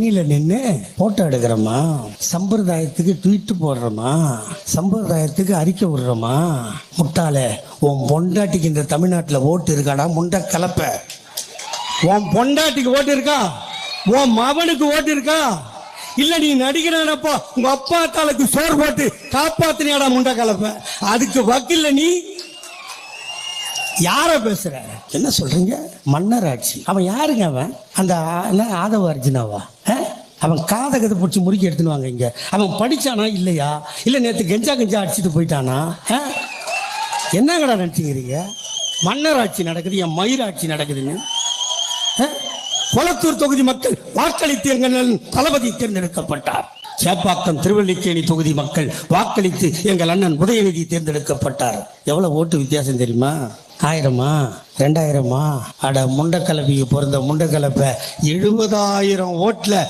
தண்ணியில நின்று போட்டோ எடுக்கிறோமா சம்பிரதாயத்துக்கு ட்வீட் போடுறோமா சம்பிரதாயத்துக்கு அறிக்கை விடுறோமா முட்டாளே உன் பொண்டாட்டிக்கு இந்த தமிழ்நாட்டில் ஓட்டு இருக்காடா? முண்டை கலப்ப. உன் பொண்டாட்டிக்கு ஓட்டு இருக்கா? உன் மவனுக்கு ஓட்டு இருக்கா? இல்ல நீ நடிகனானப்போ உங்க அப்பா தாளுக்கு சோறு போட்டு காப்பாத்தினியாடா முண்டை கலப்ப? அதுக்கு வக்கில்ல நீ? யார பேசுற? என்ன சொல்றீங்க? மன்னர் ஆட்சி அவன் யாருங்க அவன்? அந்த ஆதவ அர்ஜுனாவா? அவன் காதை கதை பிடிச்சி முறுக்கி எடுத்துன்னு வாங்க இங்க. அவன் படிச்சானா இல்லையா? இல்ல நேற்று கெஞ்சா கெஞ்சா அடிச்சுட்டு போயிட்டானா? ஆ? என்னங்கடா நினைச்சுக்கிறீங்க? மன்னர் ஆட்சி நடக்குது என் மயிராட்சி நடக்குதுன்னு. கொளத்தூர் தொகுதி மக்கள் வாக்களித்து எங்கள் தளபதி தேர்ந்தெடுக்கப்பட்டார். சேப்பாக்கம் திருவல்லிக்கேணி தொகுதி மக்கள் வாக்களித்து எங்கள் அண்ணன் உதயநிதி தேர்ந்தெடுக்கப்பட்டார். எவ்வளவு ஓட்டு வித்தியாசம் தெரியுமா? ஆயிரமா? ரெண்டாயிரமா? அட முண்டக்கலப்பிக்கு பிறந்த முண்டக்கலப்பை எழுபதாயிரம் ஓட்டில்